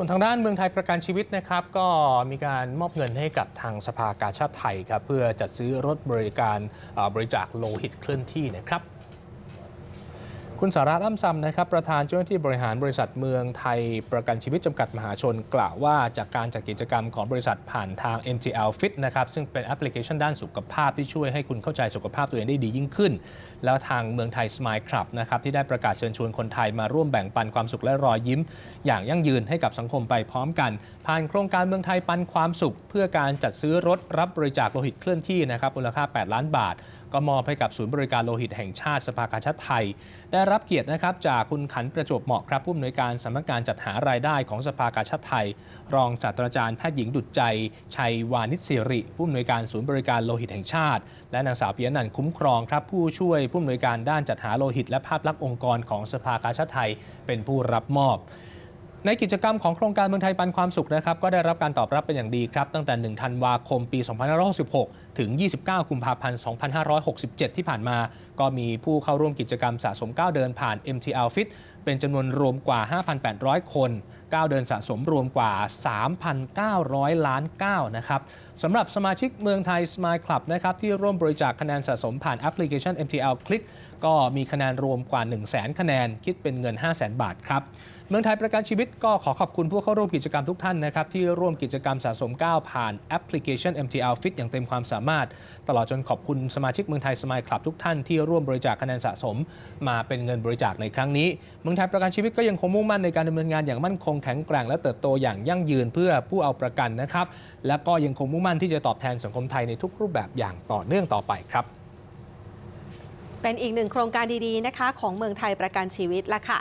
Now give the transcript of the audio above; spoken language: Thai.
ส่วนทางด้านเมืองไทยประกันชีวิตนะครับ ก็มีการมอบเงินให้กับทางสภากาชาติไทยครับเพื่อจัดซื้อรถบริการบริจาคโลหิตเคลื่อนที่นะครับ คุณสาระล่ำซำนะครับประธานเจ้าหน้าที่บริหารบริษัทเมืองไทยประกันชีวิตจำกัดมหาชน กล่าวว่าจากการจัดกิจกรรมของบริษัทผ่านทาง MTL Fit นะครับซึ่งเป็นแอปพลิเคชันด้านสุขภาพที่ช่วยให้คุณเข้าใจสุขภาพตัวเองได้ดียิ่งขึ้น แล้วทางเมืองไทย Smile Club นะครับที่ได้ประกาศเชิญชวนคนไทยมาร่วมแบ่งปันความสุขและรอยยิ้ม อย่างยั่งยืนให้กับสังคมไปพร้อมกัน ผ่านโครงการเมืองไทยปันความสุข เพื่อการจัดซื้อรถรับบริจาคโลหิตเคลื่อนที่นะครับมูลค่า 8 ล้านบาทก็มอบให้กับศูนย์บริการโลหิตแห่งชาติสภากาชาติไทย ได้รับเกียรตินะครับจากคุณขันประจวบเหมาะครับผู้อำนวยการสำนักงานจัดหารายได้ของสภากาชาติไทย รองศาสตราจารย์แพทย์หญิงดุจใจ ชัยวานิชสิริผู้อำนวยการศูนย์บริการโลหิตแห่งชาติ และนางสาวปิยนันท์คุ้มครองครับผู้ช่วยผู้อำนวยการด้านจัดหาโลหิต และภาพลักษณ์องค์กรของสภากาชาติไทย เป็นผู้รับมอบในกิจกรรมของโครงการเมืองไทยปันความสุขนะครับก็ได้รับการตอบรับเป็นอย่างดีครับ ตั้งแต่ 1 ธันวาคม ปี 2566 ถึง 29 กุมภาพันธ์ 2567 ที่ผ่านมา ก็มีผู้เข้าร่วมกิจกรรมสะสมก้าวเดินผ่าน MTL Fit เป็นจำนวนรวมกว่า 5,800 คนก้าวเดินสะสมรวมกว่า 3,900 ล้านก้าวนะครับสำหรับสมาชิกเมืองไทย Smile Club นะครับที่ร่วมบริจาคคะแนนสะสมผ่านแอปพลิเคชัน MTL Click ก็มีคะแนนรวมกว่า 100,000 คะแนน คิดเป็นเงิน 500,000 บาทครับเมืองไทยประกันชีวิตก็ขอขอบคุณผู้เข้าร่วมกิจกรรมทุกท่านนะครับที่ร่วมกิจกรรมสะสมก้าวผ่านแอปพลิเคชัน MTL Fit อย่างเต็มความสามารถตลอดจนขอบคุณสมาชิกเมืองไทยสมายคลับทุกท่านที่ร่วมบริจาคคะแนนสะสม มาเป็นเงินบริจาคในครั้งนี้ เมืองไทยประกันชีวิตก็ยังคงมุ่งมั่นในการดำเนินงานอย่างมั่นคงแข็งแกร่งและเติบโตอย่างยั่งยืนเพื่อผู้เอาประกันนะครับ และก็ยังคงมุ่งมั่นที่จะตอบแทนสังคมไทยในทุกรูปแบบอย่างต่อเนื่องต่อไปครับเป็นอีกหนึ่งโครงการดีๆนะคะ ของเมืองไทยประกันชีวิตละค่ะ